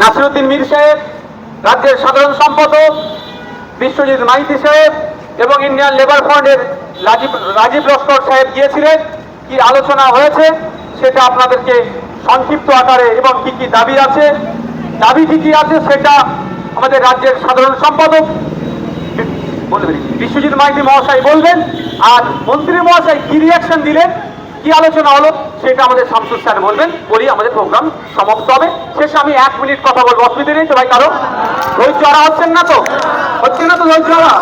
নাসিরুদ্দিন মীর সাহেব, রাজ্যের সাধারণ সম্পাদক, বিশ্বজিৎ মাইতি সাহেব এবং ইন্ডিয়ান লেবার ফ্রন্টের রাজীব রাজীব লস্কর সাহেব গিয়েছিলেন। কি আলোচনা হয়েছে সেটা আপনাদেরকে সংক্ষিপ্ত আকারে এবং কি কি দাবি আছে, দাবি কি কি আছে সেটা আমাদের রাজ্যের সাধারণ সম্পাদক বলবেন বিশ্বজিৎ মাইতি মহাশয় বলবেন, আর মন্ত্রী মহাশয় কি রিয়াকশন দিলেন কি আলোচনা হলো সেটা আমাদের শামসুর স্যার বলবেন বলি আমাদের প্রোগ্রাম সমাপ্ত হবে। শেষে আমি এক মিনিট কথা বলব। অসুবিধা নেই ভাই কারও? ধৈর্য হারা হচ্ছেন না তো? হচ্ছে না তো ধৈর্য হারা?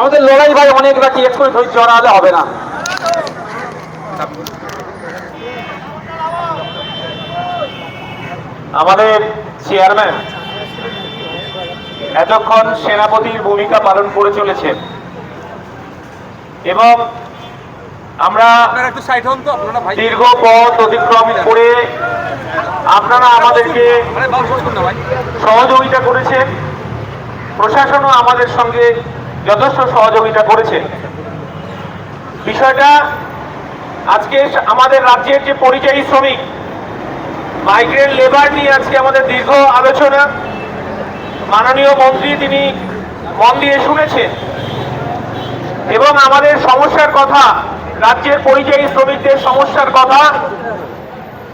আমাদের লড়াই ভাই অনেক বাকি এক্ষুনি ধৈর্য হারা হলে হবে না। আমাদের চেয়ারম্যান এতক্ষণ সেনাপতির ভূমিকা পালন করে চলেছেন। এবং আমরা দীর্ঘ পথ অতিক্রম করে আপনারা আমাদেরকে সহযোগিতা করেছেন। প্রশাসনও আমাদের সঙ্গে যথেষ্ট সহযোগিতা করেছে। বিষয়টা আজকে আমাদের রাজ্যের যে পরিযায়ী শ্রমিক মাইগ্রেন্ট লেবার নিয়ে আজকে আমাদের দীর্ঘ আলোচনা। মাননীয় মন্ত্রী তিনি মন দিয়ে শুনেছেন। এবং আমাদের সমস্যার কথা রাজ্যের পরিযায়ী শ্রমিকদের সমস্যার কথা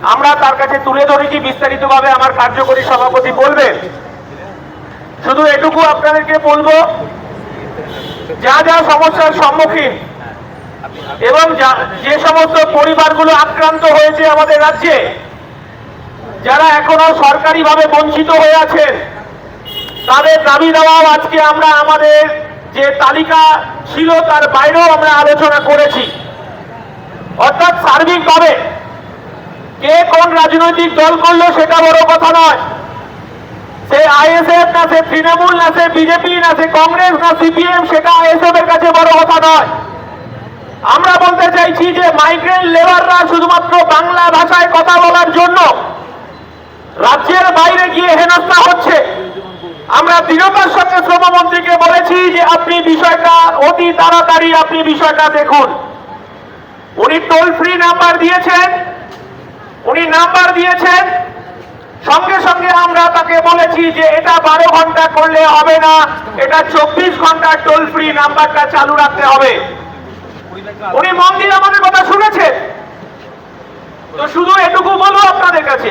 আমরা তার কাছে তুলে ধরেছি, বিস্তারিতভাবে আমার কার্যকরী সভাপতি বলবেন। শুধু এটুকু আপনাদেরকে বলব, যা যা সমস্যার সম্মুখীন এবং যা- সমস্ত পরিবারগুলো আক্রান্ত হয়েছে আমাদের রাজ্যে, যারা এখনও সরকারিভাবে বঞ্চিত হয়ে আছেন, তাদের দাবি দেওয়াও আজকে আমরা আমাদের যে তালিকা ছিল তার বাইরেও আমরা আলোচনা করেছি। অর্থাৎ সার্বিকভাবে কে কোন রাজনৈতিক দল করল সেটা বড় কথা নয়। সে আইএসএফ না সে তৃণমূল না সে বিজেপি না সে কংগ্রেস না সিপিএম, সেটা আইএসএফ এর কাছে বড় কথা নয়। আমরা বলতে চাইছি যে মাইগ্রেন্ট লেবাররা শুধুমাত্র বাংলা ভাষায় কথা বলার জন্য রাজ্যের বাইরে গিয়ে হেনস্থা হচ্ছে। আমরা দৃঢ়তার সঙ্গে শ্রমমন্ত্রীকে বলেছি যে আপনি বিষয়টা অতি তাড়াতাড়ি আপনি বিষয়টা দেখুন। উনি টোল ফ্রি নাম্বার দিয়েছেন। উনি নাম্বার দিয়েছেন। সঙ্গে সঙ্গে আমরা তাকে বলেছি যে এটা বারো ঘণ্টা করলে হবে না, এটা চব্বিশ ঘণ্টা টোল ফ্রি নাম্বারটা চালু রাখতে হবে। উনি মন দিয়ে আমাদের কথা শুনেছেন। তো শুধু এটুকু বলব আপনাদের কাছে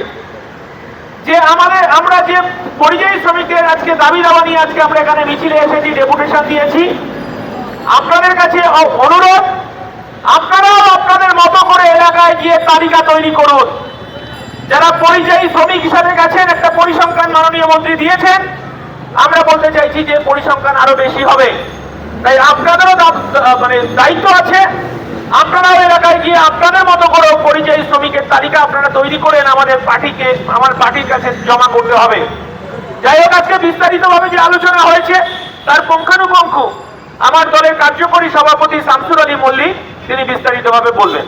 যে আমাদের, আমরা যে পরিযায়ী শ্রমিকদের আজকে দাবি দাবা নিয়ে আজকে আমরা এখানে মিছিলে এসেছি, ডেপুটেশন দিয়েছি। আপনাদের কাছে অনুরোধ, আপনারাও আপনাদের মতো করে এলাকায় গিয়ে তালিকা তৈরি করুন। যারা পরিযায়ী শ্রমিক হিসাবে গেছেন, একটা পরিসংখ্যান মাননীয় মন্ত্রী দিয়েছেন। আমরা বলতে চাইছি যে পরিসংখ্যান আরও বেশি হবে। তাই আপনাদেরও মানে দায়িত্ব আছে। আপনারাও এলাকায় গিয়ে আপনাদের মতো করে পরিযায়ী শ্রমিকের তালিকা আপনারা তৈরি করেন। আমাদের পার্টিকে, আমার পার্টির কাছে জমা করতে হবে। যাই হোক, আজকে বিস্তারিতভাবে যে আলোচনা হয়েছে, তার পুঙ্খানুপুঙ্খ আমার দলের কার্যকরী সভাপতি শামসুর আলী মল্লিক তিনি বিস্তারিতভাবে বলবেন।